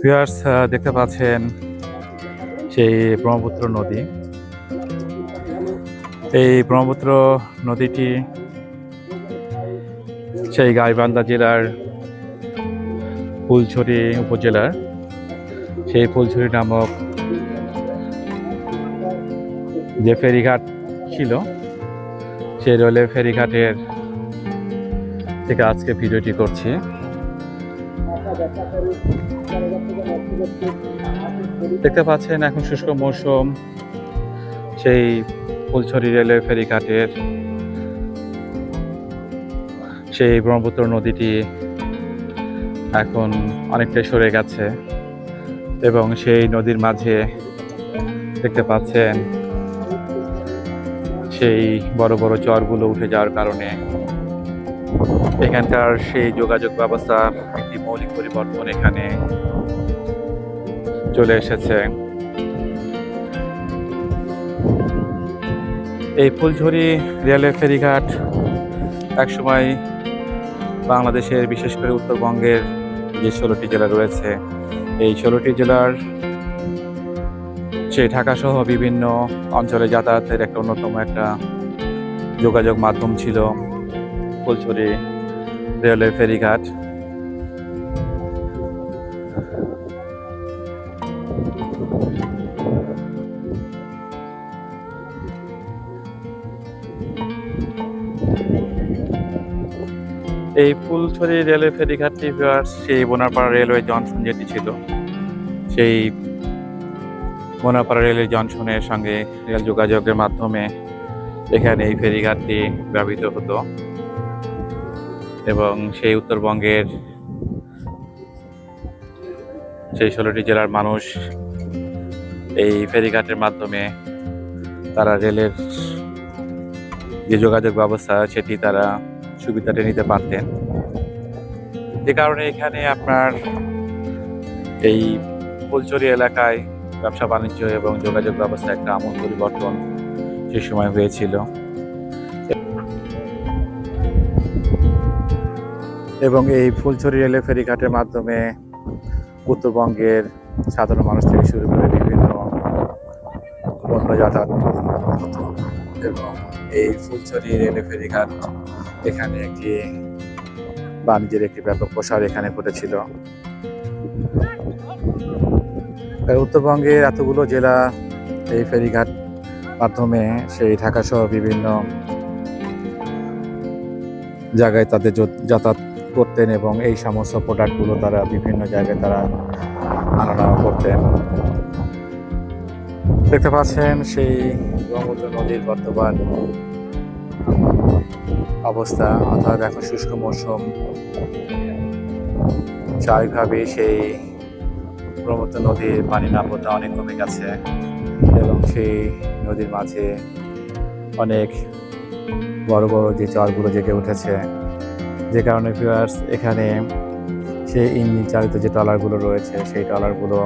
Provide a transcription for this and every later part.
Viewers দেখতে পাচ্ছেন সেই ব্রহ্মপুত্র নদী। এই ব্রহ্মপুত্র নদীটি সেই গাইবান্ধা জেলার ফুলছড়ি উপজেলার। সেই ফুলছড়ি নামক যে ফেরিঘাট ছিল, সেই রেলের ফেরিঘাটের থেকে আজকে ভিডিওটি করছি। দেখতে পাচ্ছেন এখন শুষ্ক মৌসুম। সেই ফুলছড়ি রেলের ফেরিঘাটের সেই ব্রহ্মপুত্র নদীটি এখন অনেকটাই সরে গেছে এবং সেই নদীর মাঝে দেখতে পাচ্ছেন সেই বড় বড় চরগুলো উঠে যাওয়ার কারণে। এখানকার সেই যোগাযোগ মৌলিক পরিবর্তন এখানে চলে এসেছে। এই ফুলঝুরি রেলের ফেরিঘাট একসময় বাংলাদেশের, বিশেষ করে উত্তরবঙ্গের যে ষোলোটি জেলা রয়েছে, এই ষোলোটি জেলার সেই ঢাকা সহ বিভিন্ন অঞ্চলে যাতায়াতের একটা অন্যতম একটা যোগাযোগ মাধ্যম ছিল ফুলছড়ি রেলওয়ে ফেরিঘাট। এই ফুলছড়ি রেলওয়ে ফেরিঘাটটি সেই বোনারপাড়া রেলওয়ে জংশন যেটি ছিল, সেই বোনারপাড়া রেলওয়ে জংশনের সঙ্গে রেল যোগাযোগের মাধ্যমে এখানে এই ফেরিঘাটটি ব্যবহৃত হতো এবং সেই উত্তরবঙ্গের সেই ষোলোটি জেলার মানুষ এই ফেরিঘাটের মাধ্যমে তারা রেলের যে যোগাযোগ ব্যবস্থা, সেটি তারা সুবিধাটা নিতে পারতেন। যে কারণে এখানে আপনার এই ফুলচুরি এলাকায় ব্যবসা বাণিজ্য এবং যোগাযোগ ব্যবস্থা একটা আমূল পরিবর্তন সে সময় হয়েছিল। এবং এই ফুলছড়ি রেলে ফেরিঘাটের মাধ্যমে উত্তরবঙ্গের সাধারণ মানুষ থেকে শুরু করে বিভিন্ন পণ্য যাতায়াত এবং এই ফুলছড়ি রেলে ফেরিঘাট এখানে একটি বাণিজ্যের একটি ব্যাপক প্রসার এখানে ঘটেছিল। উত্তরবঙ্গের এতগুলো জেলা এই ফেরিঘাট মাধ্যমে সেই ঢাকা সহ বিভিন্ন জায়গায় তাদের যত- যাতায়াত করতেন এবং এই সমস্ত প্রোডাক্টগুলো তারা বিভিন্ন জায়গায় তারা আনা নেওয়া করতেন। দেখতে পাচ্ছেন সেই ব্রহ্মপুত্র নদীর বর্তমান অবস্থা, অর্থাৎ এখন শুষ্ক মৌসুম স্বাভাবিকভাবেই সেই ব্রহ্মপুত্র নদীর পানি নাব্যতা অনেক কমে গেছে এবং সেই নদীর মাঝে অনেক বড় বড় যে চরগুলো জেগে উঠেছে। যে কারণে ভিউয়ার্স এখানে সেই ইঞ্জিন চালিত যে ট্রলারগুলো রয়েছে, সেই ট্রলারগুলো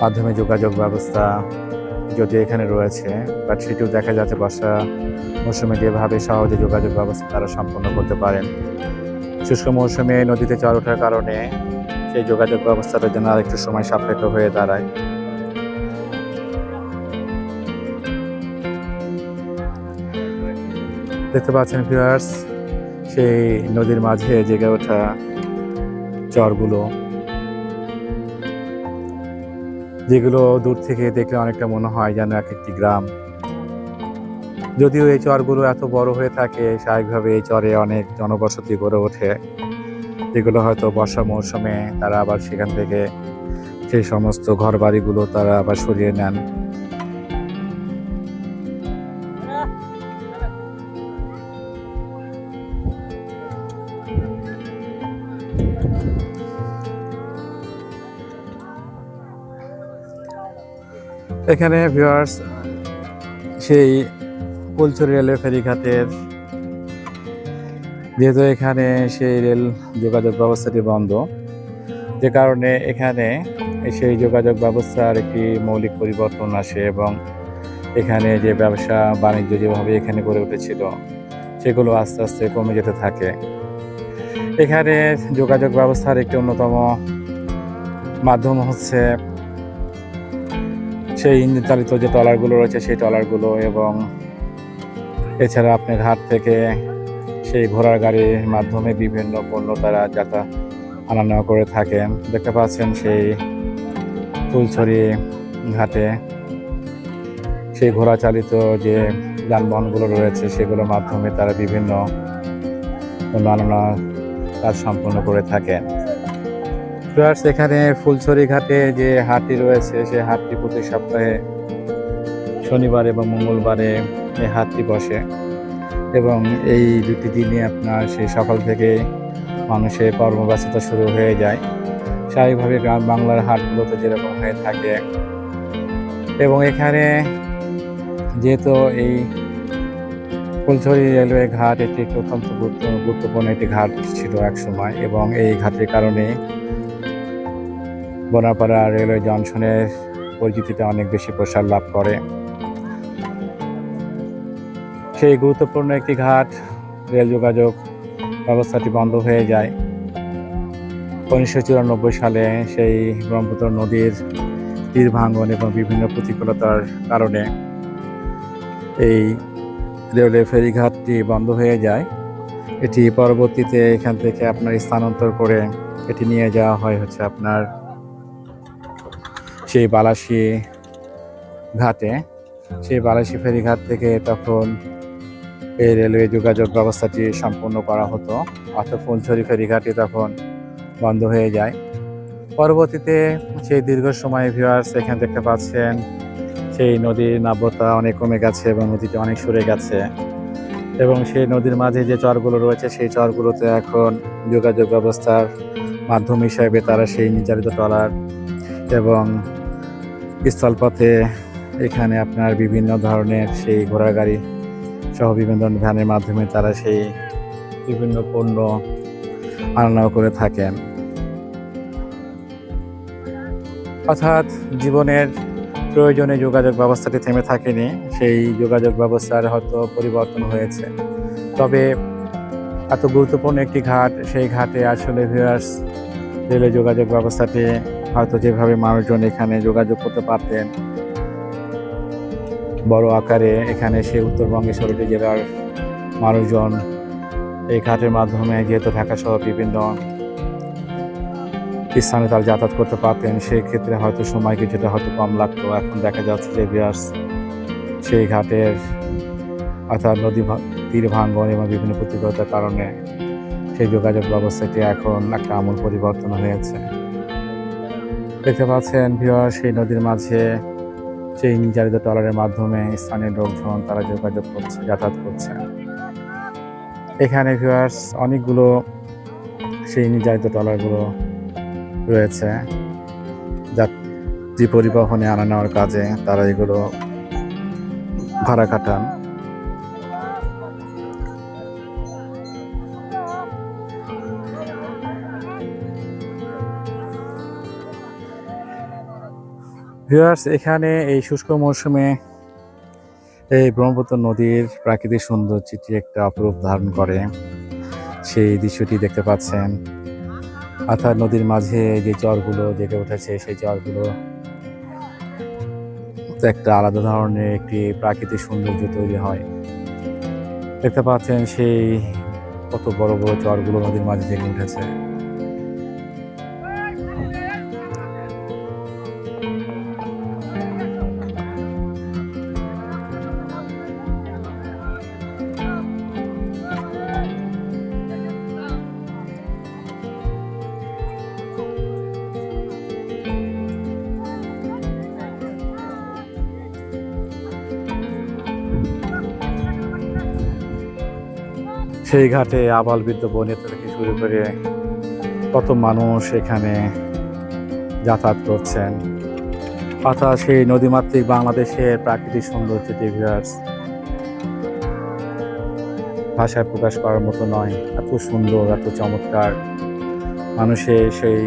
মাধ্যমে যোগাযোগ ব্যবস্থা যদি এখানে রয়েছে বাট সেটিও দেখা যাচ্ছে বর্ষা মৌসুমে যেভাবে সহজে যোগাযোগ ব্যবস্থা তারা সম্পন্ন করতে পারেন। শুষ্ক মৌসুমে নদীতে চর ওঠার কারণে সেই যোগাযোগ ব্যবস্থাটা যেন আরেকটু সময় সাপেক্ষ হয়ে দাঁড়ায়। দেখতে পাচ্ছেন ভিউয়ার্স সেই নদীর মাঝে জেগে ওঠা চরগুলো। যেগুলো দূর থেকে দেখলে অনেকটা মনে হয় যেন এক একটি গ্রাম। যদিও এই চরগুলো এত বড় হয়ে থাকে, স্বাভাবিকভাবে এই চরে অনেক জনবসতি গড়ে ওঠে। যেগুলো হয়তো বর্ষা মৌসুমে তারা আবার সেখান থেকে সেই সমস্ত ঘর বাড়িগুলো তারা আবার সরিয়ে নেন। এখানে ভিউয়ার্স সেই ফুলছড়ি রেলের ফেরিঘাটের যেহেতু এখানে সেই রেল যোগাযোগ ব্যবস্থাটি বন্ধ, যে কারণে এখানে সেই যোগাযোগ ব্যবস্থার একটি মৌলিক পরিবর্তন আসে এবং এখানে যে ব্যবসা বাণিজ্য যেভাবে এখানে গড়ে উঠেছিল, সেগুলো আস্তে আস্তে কমে যেতে থাকে। এখানে যোগাযোগ ব্যবস্থার একটি অন্যতম মাধ্যম হচ্ছে সেই ইঞ্জিন চালিত যে ট্রলারগুলো রয়েছে সেই ট্রলারগুলো এবং এছাড়া আপনি ঘাট থেকে সেই ঘোড়ার গাড়ির মাধ্যমে বিভিন্ন পণ্য তারা যাতা আনা নেওয়া করে থাকেন। দেখতে পাচ্ছেন সেই ফুলছড়ি ঘাটে সেই ঘোড়া চালিত যে যানবাহনগুলো রয়েছে সেগুলোর মাধ্যমে তারা বিভিন্ন আনানো কাজ সম্পন্ন করে থাকেন। প্লাস এখানে ফুলছড়ি ঘাটে যে হাটটি রয়েছে সেই হাটটি প্রতি সপ্তাহে শনিবার এবং মঙ্গলবারে এই হাটটি বসে এবং এই দুটি দিনে আপনার সেই সকাল থেকে মানুষের কর্মব্যস্ততা শুরু হয়ে যায়। স্বাভাবিকভাবে গ্রাম বাংলার হাটগুলোতে যেরকম হয়ে থাকে। এবং এখানে যেহেতু এই ফুলছড়ি রেলওয়ে ঘাট এটি একটি অত্যন্ত গুরুত্ব- গুরুত্বপূর্ণ একটি ঘাট ছিল এক সময় এবং এই ঘাটের কারণে বনাপাড়া রেলওয়ে জংশনের পরিচিতিটা অনেক বেশি প্রসার লাভ করে। সেই গুরুত্বপূর্ণ একটি ঘাট, রেল যোগাযোগ ব্যবস্থাটি বন্ধ হয়ে যায়। উনিশশো চুরানব্বই সালে সেই ব্রহ্মপুত্র নদীর তীর ভাঙ্গন এবং বিভিন্ন প্রতিকূলতার কারণে এই রেলওয়ে ফেরিঘাটটি বন্ধ হয়ে যায়। এটি পরবর্তীতে এখান থেকে আপনার স্থানান্তর করে এটি নিয়ে যাওয়া হয় হচ্ছে আপনার সেই বালাসি ঘাটে, সেই বালাসি ফেরিঘাট থেকে তখন এই রেলওয়ে যোগাযোগ ব্যবস্থাটি সম্পূর্ণ করা হতো। অর্থাৎ ফুলছড়ি ফেরিঘাটটি তখন বন্ধ হয়ে যায়। পরবর্তীতে সেই দীর্ঘ সময় ভিউয়ার্স এখানে দেখতে পাচ্ছেন, সেই নদীর নাব্যতা অনেক কমে গেছে এবং নদীটি অনেক সরে গেছে। এবং সেই নদীর মাঝে যে চরগুলো রয়েছে, সেই চরগুলোতে এখন যোগাযোগ ব্যবস্থার মাধ্যম হিসাবে তারা সেই নির্ধারিত ট্রলার এবং স্থলপথে এখানে আপনার বিভিন্ন ধরনের সেই ঘোড়া গাড়ি সহ বিভিন্ন ধরনের ভ্যানের মাধ্যমে তারা সেই বিভিন্ন পণ্য আনা করে থাকেন। অর্থাৎ জীবনের প্রয়োজনে যোগাযোগ ব্যবস্থাটি থেমে থাকেনি, সেই যোগাযোগ ব্যবস্থার হয়তো পরিবর্তন হয়েছে। তবে এত গুরুত্বপূর্ণ একটি ঘাট, সেই ঘাটে আসলে ভিউয়ার্স রেলের যোগাযোগ ব্যবস্থাটি হয়তো যেভাবে মানুষজন এখানে যোগাযোগ করতে পারতেন। বড় আকারে এখানে সে উত্তরবঙ্গে ষোলোটি জেলার মানুষজন এই ঘাটের মাধ্যমে যেহেতু ঢাকা সহ বিভিন্ন স্থানে তারা যাতায়াত করতে পারতেন সেই ক্ষেত্রে হয়তো সময় কিছুটা হয়তো কম লাগতো। এখন দেখা যাচ্ছে যে বিয়ার্স সেই ঘাটের অর্থাৎ নদী তীর ভাঙ্গন এবং বিভিন্ন প্রতিকূলতার কারণে সেই যোগাযোগ ব্যবস্থাটি এখন একটা আমূল পরিবর্তন হয়েছে। দেখতে পাচ্ছেন ভিওয়ার সেই নদীর মাঝে সেই নির্ধারিত ট্রলারের মাধ্যমে স্থানীয় লোকজন তারা যোগাযোগ করছে, যাতায়াত করছে। এখানে ভিউয়ার্স, অনেকগুলো সেই নির্ধারিত ট্রলারগুলো রয়েছে। যাত্রী পরিবহনে আনা নেওয়ার কাজে তারা এগুলো ভাড়া কাটান ভিউয়ার্স এখানে এই শুষ্ক মৌসুমে এই ব্রহ্মপুত্র নদীর প্রাকৃতিক সৌন্দর্যটি একটা অপরূপ ধারণ করে। সেই দৃশ্যটি দেখতে পাচ্ছেন। অর্থাৎ নদীর মাঝে যে চরগুলো জেগে উঠেছে, সেই চরগুলো একটা আলাদা ধরনের একটি প্রাকৃতিক সৌন্দর্য তৈরি হয়। দেখতে পাচ্ছেন সেই কত বড় বড় চরগুলো নদীর মাঝে জেগে উঠেছে। সেই ঘাটে আবাল বৃদ্ধ বনিতা থেকে শুরু করে কত মানুষ এখানে যাতায়াত করছেন। অর্থাৎ সেই নদীমাতৃক বাংলাদেশের প্রাকৃতিক সৌন্দর্য ভিউয়ার্স ভাষায় প্রকাশ করার মতো নয়। এত সুন্দর, এত চমৎকার মানুষের সেই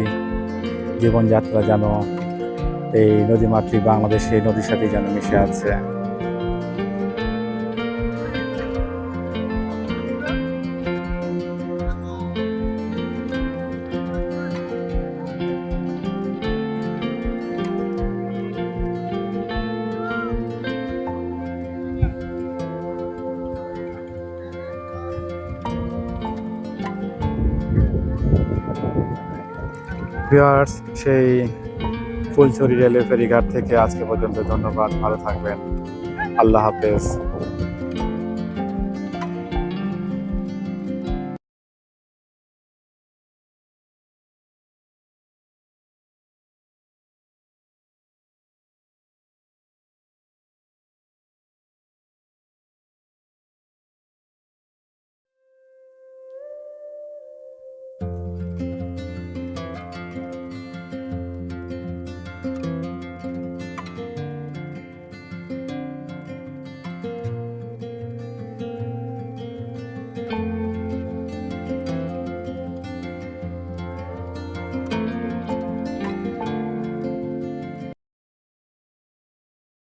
জীবনযাত্রা যেন এই নদীমাতৃক বাংলাদেশের নদীর সাথে যেন মিশে আছে। ভিউয়ার্স সেই ফুলছড়ি রেলের ফেরিঘাট থেকে আজকে পর্যন্ত ধন্যবাদ। ভালো থাকবেন। আল্লাহ হাফেজ।